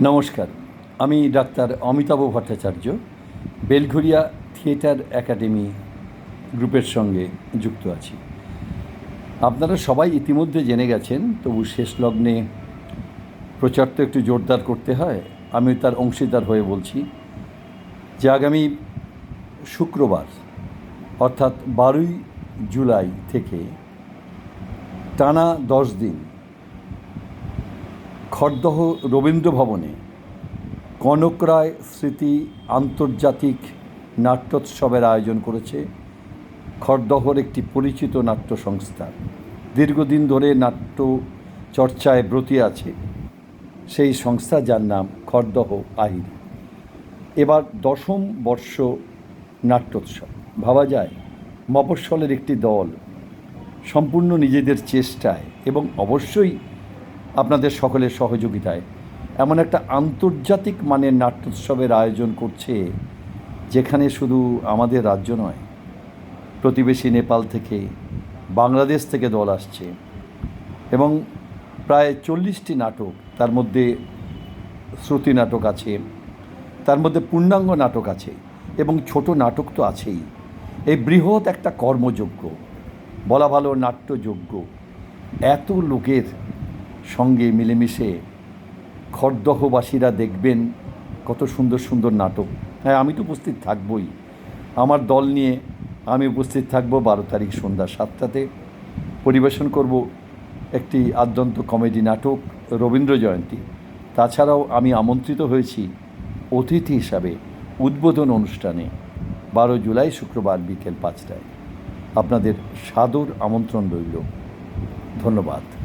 নমস্কার, আমি doctor Amitabh Bhattacharya Belgharia theatre academy গ্রুপের সঙ্গে যুক্ত আছি। আপনারা সবাই ইতিমধ্যে জেনে গেছেন, তবু শেষ লগ্নে প্রচার তো একটু জোরদার করতে হয় আমি তার অংশীদার হয়ে বলছি যে আগামী শুক্রবার, অর্থাৎ বারোই জুলাই থেকে টানা দশ দিন খড়দহ রবীন্দ্র ভবনে কনক রায় স্মৃতি আন্তর্জাতিক নাট্যোৎসবের আয়োজন করেছে খড়দহর একটি পরিচিত নাট্য সংস্থা দীর্ঘদিন ধরে নাট্য চর্চায় ব্রতী আছে সেই সংস্থা যার নাম খড়দহ আহির এবার দশম বর্ষ নাট্যোৎসব। ভাবা যায়, মফস্বলের একটি দল সম্পূর্ণ নিজেদের চেষ্টায় এবং অবশ্যই আপনাদের সকলের সহযোগিতায় এমন একটা আন্তর্জাতিক মানের নাট্যোৎসবের আয়োজন করছে, যেখানে শুধু আমাদের রাজ্য নয়, প্রতিবেশী নেপাল থেকে বাংলাদেশ থেকে দল আসছে। এবং প্রায় চল্লিশটি নাটক, তার মধ্যে শ্রুতি নাটক আছে, তার মধ্যে পূর্ণাঙ্গ নাটক আছে এবং ছোট নাটক তো আছেই। এই বৃহৎ একটা কর্মযোগ্য, বলা ভালো নাট্যযোগ্য, এত লোকের সঙ্গে মিলেমিশে খড়দহবাসীরা দেখবেন কত সুন্দর সুন্দর নাটক। হ্যাঁ আমি তো উপস্থিত থাকবই। আমার দল নিয়ে আমি উপস্থিত থাকব বারো তারিখ সন্ধ্যা সাতটাতে। পরিবেশন করব একটি আদ্যন্ত কমেডি নাটক, রবীন্দ্র জয়ন্তী। তাছাড়াও আমি আমন্ত্রিত হয়েছি অতিথি হিসাবে উদ্বোধন অনুষ্ঠানে বারো জুলাই শুক্রবার বিকেল পাঁচটায়। আপনাদের সাদর আমন্ত্রণ রইল। ধন্যবাদ।